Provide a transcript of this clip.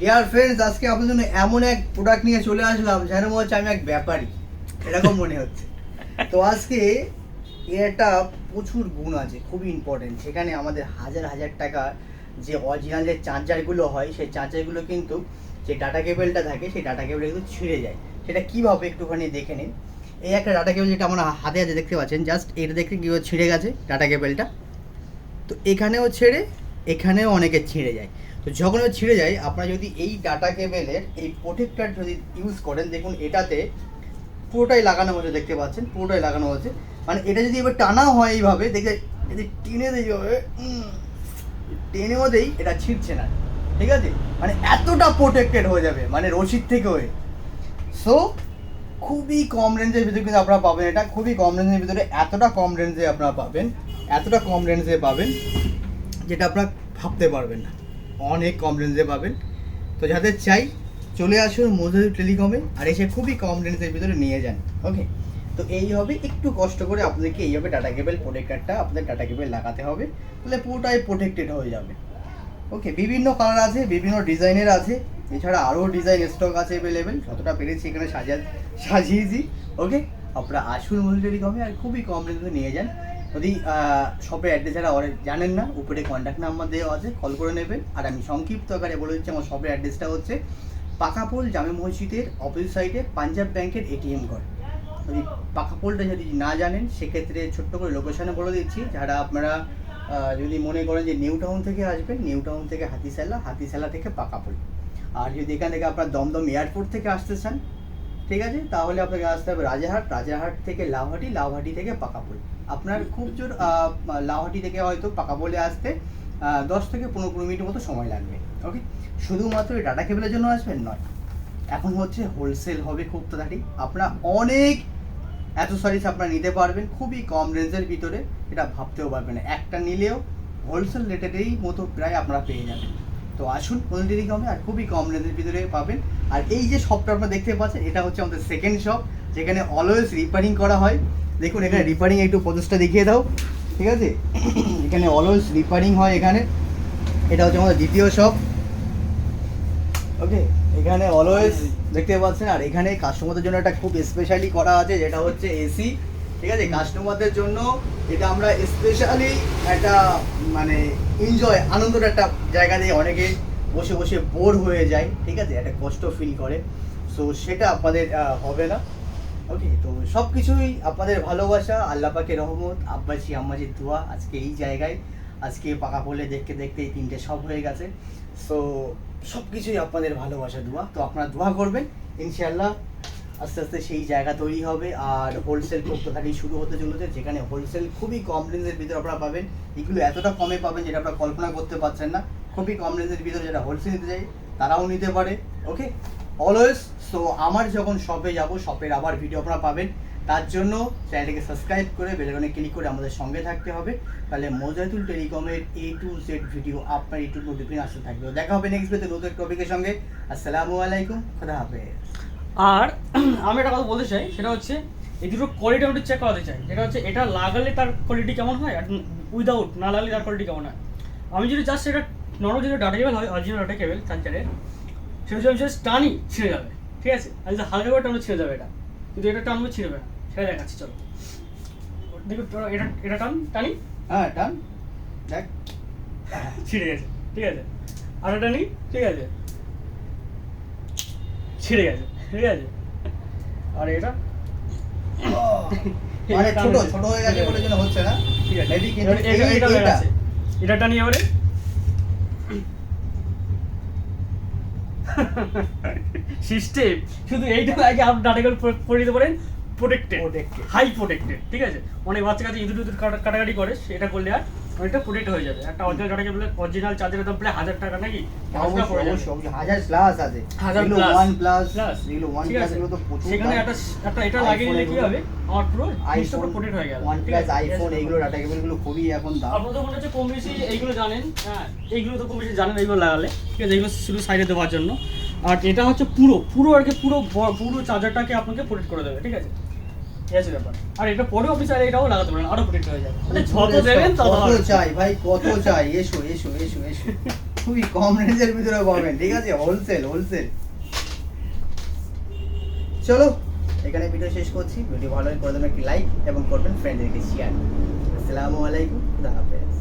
Dear friends আজকে আপনাদের জন্য এমন এক প্রোডাক্ট নিয়ে চলে আসলাম, যেন মনে হচ্ছে আমি এক ব্যাপারী। এরকম মনে হচ্ছে। তো আজকে এর একটা প্রচুর গুণ আছে, খুবই ইম্পর্টেন্ট সেখানে আমাদের হাজার হাজার টাকা যে অরিজিনাল যে চার্জারগুলো হয়, সেই চার্জারগুলো কিন্তু যে ডাটা কেবলটা থাকে, সেই ডাটা কেবল কিন্তু ছিঁড়ে যায়। সেটা কীভাবে একটুখানি দেখে নিন। এই একটা ডাটা কেবল যেটা আমরা হাতে হাতে দেখতে পাচ্ছেন জাস্ট এটা দেখতে কীভাবে ছিঁড়ে গেছে ডাটা কেবলটা তো এখানেও ছেড়ে এখানেও অনেকে ছিঁড়ে যায়। তো যখন ছিঁড়ে যায় আপনারা যদি এই ডাটা কেবেলের এই প্রোটেক্টার যদি ইউজ করেন দেখুন এটাতে পুরোটাই লাগানো হচ্ছে দেখতে পাচ্ছেন? পুরোটাই লাগানো হচ্ছে মানে এটা যদি এবার টানা হয় এইভাবে দেখে যদি টেনে এইভাবে, টেনেও দেই এটা ছিঁড়ছে না। ঠিক আছে? মানে এতটা প্রোটেক্টেড হয়ে যাবে মানে রশিদ থেকে হয়ে। সো খুবই কম রেঞ্জের ভিতরে কিন্তু আপনারা পাবেন এটা। খুবই কম রেঞ্জের ভিতরে এতটা কম রেঞ্জে আপনারা পাবেন এতটা কম রেঞ্জে পাবেন। যেটা আপনারা ভাবতে পারবেন না। অনেক কম রেঞ্জে পাবেন। তো যাদের চাই, চলে আসুন মজুরি টেলিকমে আর এসে খুবই কম রেঞ্জের ভিতরে নিয়ে যান ওকে তো এই হবে একটু কষ্ট করে আপনাদেরকে এইভাবে ডাটা কেবল প্রোটেক্টারটা আপনাদের ডাটা কেবেল লাগাতে হবে, তাহলে পুরোটাই প্রোটেক্টেড হয়ে যাবে ওকে বিভিন্ন কালার আছে, বিভিন্ন ডিজাইনের আছে, এছাড়া আরও ডিজাইন স্টক আছে অ্যাভেলেবেল যতটা পেরেছি এখানে সাজা সাজিয়েছি ওকে আপনারা আসুন মজুরি টেলিকমে আর খুবই কম রেঞ্জে নিয়ে যান। যদি শপের অ্যাড্রেস যারা জানেন না, উপরে কন্ট্যাক্ট নাম্বার দেওয়া আছে কল করে নেবেন। আর আমি সংক্ষিপ্ত আকারে বলে দিচ্ছি, আমার শপের অ্যাড্রেসটা হচ্ছে পাকাপোল জামে মসজিদের অপোজিট সাইডে পাঞ্জাব ব্যাংকের এটিএম ঘর যদি পাকাপোলটা যদি না জানেন, সেক্ষেত্রে ছোট্ট করে লোকেশনে বলে দিচ্ছি, যারা আপনারা যদি মনে করেন যে নিউ টাউন থেকে আসবেন নিউ টাউন থেকে হাতিশালা হাতিশালা থেকে পাকাপোল। আর যদি এখান থেকে আপনার দমদম এয়ারপোর্ট থেকে আসতে চান ঠিক আছে? তাহলে আপনাকে আসতে হবে রাজাহাট রাজারহাট থেকে লাউহাটি লাউহাটি থেকে পাকাপোল। আপনার খুব জোর লাউহাটি থেকে হয়তো পাকাপোলে আসতে দশ থেকে পনেরো কুড়ি মিনিট মতো সময় লাগবে। ওকে শুধুমাত্র এই ডাটা কেবলের জন্য আসবেন নয়। এখন হচ্ছে হোলসেল হবে খুব তাড়াতাড়ি। আপনারা অনেক অ্যাসেসরিজ আপনারা নিতে পারবেন, খুবই কম রেঞ্জের ভিতরে। এটা ভাবতেও পারবেন না। একটা নিলেও হোলসেল রেটেরই মতো প্রায় আপনারা পেয়ে যাবেন। তো আসুন কোনদিনই কমে আর খুবই কম রেঞ্জের ভিতরে পাবেন। আর এই যে শপটা আপনারা দেখতে পাচ্ছেন, এটা হচ্ছে আমাদের সেকেন্ড শপ যেখানে অলওয়েজ রিপেয়ারিং করা হয়। দেখুন, এখানে রিপেয়ারিং একটু প্রসেসটা দেখিয়ে দাও। ঠিক আছে? এখানে অলওয়েজ রিপেয়ারিং হয় এখানে। এটা হচ্ছে আমাদের দ্বিতীয় শপ ওকে এখানে অলওয়েজ দেখতে পাচ্ছেন, আর এখানে কাস্টমারদের জন্য একটা খুব স্পেশালি করা আছে, যেটা হচ্ছে এসি ঠিক আছে? কাস্টমারদের জন্য এটা আমরা স্পেশালি একটা মানে এনজয় আনন্দের একটা জায়গা দিয়ে অনেকে বসে বসে বোর হয়ে যায়, ঠিক আছে? একটা কষ্ট ফিল করে। সো সেটা আপনাদের হবে না। ওকে তো সব কিছুই আপনাদের ভালোবাসা, আল্লাহ পাকের রহমত আব্বাসি আম্মাজির দোয়া আজকে এই জায়গায়। আজকে পাকা পড়লে দেখতে দেখতে এই তিনটে সব হয়ে গেছে। সো সব কিছুই আপনাদের ভালোবাসা, দোয়া। তো আপনারা দোয়া করবেন ইনশাল্লাহ আস্তে আস্তে সেই জায়গা তৈরি হবে আর হোলসেল খুব শুরু হতে চলেছে, যেখানে হোলসেল খুবই কম রেঞ্জের ভিতরে আপনারা পাবেন। এগুলো এতটা কমে পাবেন যেটা আপনারা কল্পনা করতে পারছেন না। খুবই কম রেঞ্জের ভিতরে যেটা হোলসেল নিতে চাই তারাও নিতে পারে ওকে অলওয়েজ সো আমার যখন শপে যাব শপের আবার ভিডিও আপনারা পাবেন। তার জন্য চ্যানেলটিকে সাবস্ক্রাইব করে বেলকনে ক্লিক করে আমাদের সঙ্গে থাকতে হবে। তাহলে মোজাইতুল টেলিকমের এ টু জেড ভিডিও আপনার ইউটিউব নোটিফিকেশন আসতে থাকবে। দেখা হবে নেক্সট ভিডিওতে নতুন টপিকের সঙ্গে। আসসালামু আলাইকুম, খোদা হাফেজ। আর আমি একটা কথা বলতে চাই সেটা হচ্ছে এই দুটো কোয়ালিটি আমি চেক করাতে চাই। এটা হচ্ছে এটা লাগালে তার কোয়ালিটি কেমন হয় আর উইদাউট না লাগালে তার কোয়ালিটি কেমন হয়। আমি যদি জাস্ট এটা নর্মাল যদি ডাটা কেবল হয় অরিজিনাল ডাটা কেবল চার্জারের সেটা যদি আমি জাস্ট টানি ছিঁড়ে যাবে ঠিক আছে? আর যদি হালকা করে টানলে ছিঁড়ে যাবে এটা। কিন্তু এটা টানলে ছিঁড়বে না সেটা দেখাচ্ছি চলো। দেখো এটা এটা টান টানি। হ্যাঁ টান। দেখ। ছিঁড়ে গেছে ঠিক আছে? আর এটা টানি ঠিক আছে? ছিঁড়ে গেছে। ঠিক আছে? আর এটা? মানে ছোট ছোট হয়ে গেছে বলে জন্য হচ্ছে না। ঠিক আছে। Maybe এটা এটা এইটা। গেছে এটা টানি এবারে। সিস্টেম শুধু এইটা আগে আপনি নাটকের করে পড়ে দিতে পারেন প্রোটেক্টেড হাই প্রোটেক্টেড ঠিক আছে? অনেক বাচ্চা কাছে ইঁদুর ইঁদুর কাটাকাটি করে সেটা করলে আর অনেকটা প্রোটেক্ট হয়ে যাবে। একটা অরিজিনাল অরিজিনাল চার্জারের দাম প্রায় হাজার টাকা নাকি? হাজার প্লাস আছে। হাজার ওয়ান প্লাস প্লাস এগুলো তো সেখানে একটা একটা এটা লাগিয়ে নিলে কি হবে? আমার পুরো আইফোন প্রোটেক্ট হয়ে গেল। ওয়ান প্লাস আইফোন এগুলো ডাটা কেবলগুলো খুবই এখন দাম। আপনারা তো মনে হচ্ছে কম বেশি এইগুলো জানেন হ্যাঁ এইগুলো তো কম বেশি জানেন এইগুলো লাগালে। ঠিক আছে এইগুলো শুধু সাইডে দেওয়ার জন্য। আর এটা হচ্ছে পুরো পুরো আর কি পুরো পুরো চার্জারটাকে আপনাকে প্রোটেক্ট করে দেবে ঠিক আছে? আছে ব্যাপার। আর এটা পরেও আপনি চাইলে এটাও লাগাতে পারেন আরও প্রোটেক্ট হয়ে যাবে। মানে যত দেবেন তত কত চাই ভাই কত চাই? এসো এসো এসো এসো। খুবই কম রেঞ্জের ভিতরে পাবেন ঠিক আছে? হোলসেল হোলসেল চলো এখানে ভিডিও শেষ করছি। ভিডিও ভালো লাগে করে দেবেন একটি লাইক এবং করবেন ফ্রেন্ডদেরকে শেয়ার আসসালামু আলাইকুম খুদা হাফেজ।